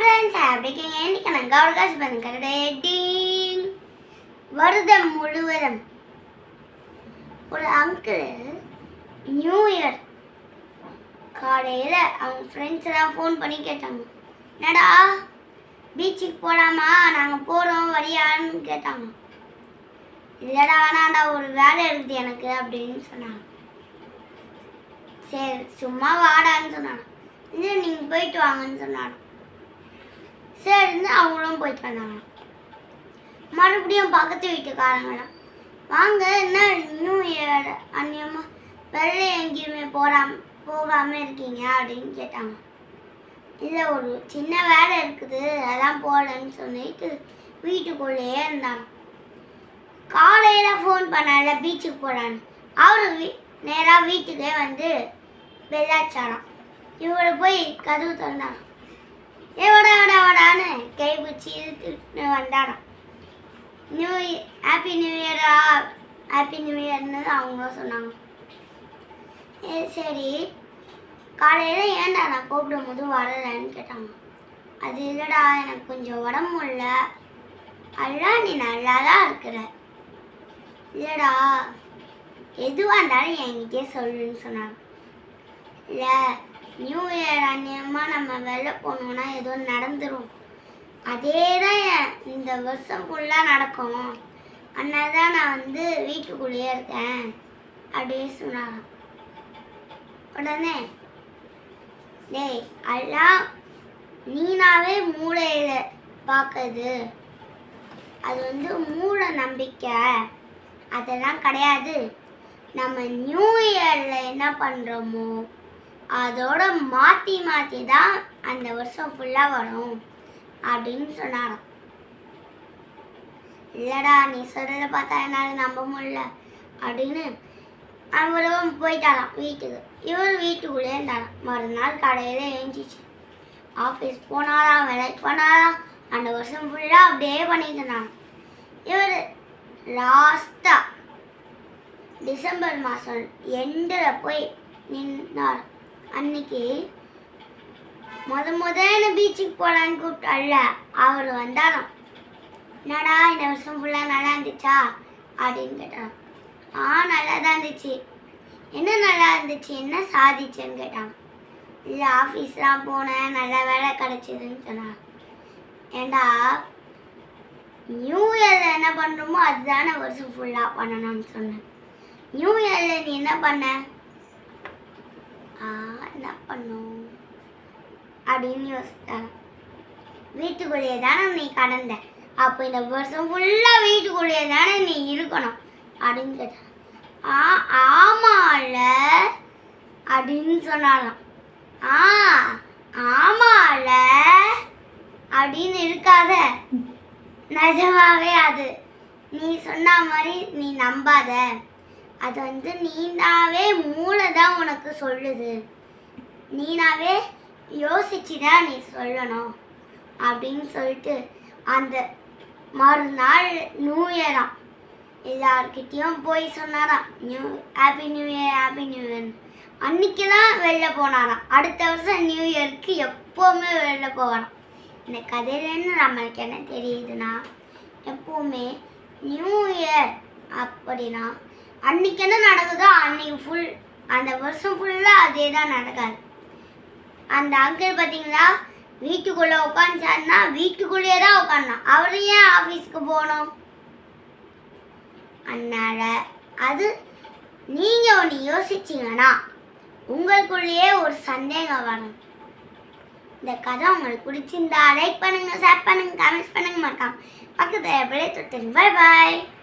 Friends எப்படி இன்னைக்கு நான் கவுர்காஸ் பண்ண வருடம் முழுவதும் ஒரு அங்கிள் நியூ இயர் காலையில் அவங்க ஃப்ரெண்ட்ஸ் எல்லாம் ஃபோன் பண்ணி கேட்டாங்க. என்னடா? பீச்சுக்கு போகலாமா நாங்கள் போகிறோம் வரியான்னு கேட்டாங்க. இல்லைடா வேணாண்டா ஒரு வேலை இருக்குது எனக்கு அப்படின்னு சொன்னாங்க. சரி சும்மா வாடான்னு சொன்னாங்க. இல்லை நீங்கள் போயிட்டு வாங்கன்னு சொன்னாங்க. சரின்னு அவங்களும் போயிட்டு வந்தாங்க. மறுபடியும் பக்கத்து வீட்டுக்காரங்களாம் வாங்க என்ன நியூ இயர் அந்நியமா வெளில எங்கேயுமே போகாம போகாமல் இருக்கீங்க? அப்படின்னு கேட்டாங்க. இல்லை ஒரு சின்ன வேலை இருக்குது அதான் போகலன்னு சொல்லிட்டு வீட்டுக்குள்ளேயே இருந்தாங்க. காலையில் ஃபோன் பண்ணல பீச்சுக்கு போகலான்னு அவரு வீ நேராக வீட்டுக்கே வந்து வெள்ளாச்சாராம். இவரை போய் கதவு திறந்தாங்க ஏ வடா வடா வடான்னு கை பிடிச்சி இழுத்துட்டு வந்தாராம். நியூ ஹாப்பி நியூ இயரா ஹாப்பி நியூ இயர்னு அவங்க சொன்னாங்க. ஏ சரி. காலையில் ஏன்டா நான் கூப்பிடும் போது வரலைன்னு கேட்டாங்க. அது இல்லைடா எனக்கு கொஞ்சம் உடம்பு இல்லை அதெல்லாம் நீ நல்லா தான் இருக்கிற. இல்லைடா எதுவாக இருந்தாலும் என்கிட்டயே சொல்லுன்னு சொன்னாங்க. இல்லை நியூ இயர் அந்நியமாக நம்ம வெளில போனோம்னா ஏதோ நடந்துடும் அதே தான் இந்த வருஷம் ஃபுல்லாக நடக்கும். அதனால தான் நான் வந்து வீட்டுக்குள்ளேயே இருக்கேன். அப்படின்னு சொன்னாங்க உடனே டேய் எல்லாம் நீனாவே மூளையில் பார்க்கறது அது வந்து மூட நம்பிக்கை. அதெல்லாம் கிடையாது. நம்ம நியூ இயரில் என்ன பண்ணுறோமோ அதோட மாற்றி மாற்றி தான் அந்த வருஷம் ஃபுல்லாக வரும் அப்படின்னு சொன்னாராம். இல்லைடா நீ சொல்கிறத பார்த்தா என்னால் நம்ப முடியல அப்படின்னு அவரும் போயிட்டாராம் வீட்டுக்கு. இவர் வீட்டுக்குள்ளே இருந்தாராம். மறுநாள் கடையில் எழுந்திரிச்சு ஆஃபீஸ் போனாராம் வேலைக்கு போனாராம். அந்த வருஷம் ஃபுல்லாக அப்படியே பண்ணிட்டு இருந்தாங்க இவர் லாஸ்ட்டாக டிசம்பர் மாதம் எண்டில் போய் நின்னார் அன்னைக்கு முத முதல்ல பீச்சுக்கு போகலான்னு கூப்பிட்டால அவர் வந்தாலும் என்னடா இந்த வருஷம் ஃபுல்லாக நல்லா இருந்துச்சா? அப்படின்னு கேட்டான் ஆ நல்லா தான் இருந்துச்சு. என்ன நல்லா இருந்துச்சு? என்ன சாதிச்சேன்னு கேட்டான் இல்லை ஆஃபீஸ்லாம் போனேன். நல்ல வேலை கிடச்சிதுன்னு சொன்னான் ஏண்டா நியூ இயரில் என்ன பண்ணுறோமோ அதுதானே வருஷம் ஃபுல்லாக பண்ணணும்னு சொன்னேன். நியூ இயரில் நீ என்ன பண்ண? என்ன பண்ணும்? அப்படின்னு யோசித்தாங்க வீட்டுக்குள்ளேயே தானே நீ கடந்த. அப்போ இந்த வருஷம் ஃபுல்லாக வீட்டுக்குள்ளேயே தானே நீ இருக்கணும் அப்படின்னு கேட்டான் ஆ ஆமால அப்படின்னு சொன்னாலாம். ஆ ஆமால அப்படின்னு இருக்காத. நிஜமாவே அது. நீ சொன்ன மாதிரி நீ நம்பாத. அது வந்து நீனாவே மூளை தான் உனக்கு சொல்லுது. நீனாவே யோசிச்சு தான் நீ சொல்லணும் அப்படின்னு சொல்லிட்டு அந்த மறுநாள் நியூ இயராம் எல்லார்கிட்டயும் போய் சொன்னாராம். New happy new year happy new year அன்னைக்கு தான் வெளில போனாராம். அடுத்த வருஷம் நியூ இயருக்கு எப்போவுமே வெளில போவாராம். இந்த கதையிலேருந்து நம்மளுக்கு என்ன தெரியுதுன்னா எப்போவுமே நியூ இயர் அப்படின்னா அன்னைக்கு என்ன நடக்குதோ அன்னைக்கு ஃபுல் அந்த வருஷம் ஃபுல்லாக அதே தான் நடக்காது. அந்த அங்கிள் பார்த்தீங்களா வீட்டுக்குள்ளே உட்காந்துச்சாருன்னா வீட்டுக்குள்ளேயே தான் உட்காந்தான் அவர் ஏன் ஆஃபீஸ்க்கு போகணும்? அதனால் அது நீங்கள் ஒன்று யோசிச்சிங்கன்னா உங்களுக்குள்ளேயே ஒரு சந்தேகம் வரும். இந்த கதை உங்களுக்கு பிடிச்சிருந்தா லைக் பண்ணுங்கள் ஷேர் பண்ணுங்க கமெண்ட்ஸ் பண்ணுங்க மறக்காம பக்கத்தில் எப்படியே தொட்டுங்க பாய் பாய்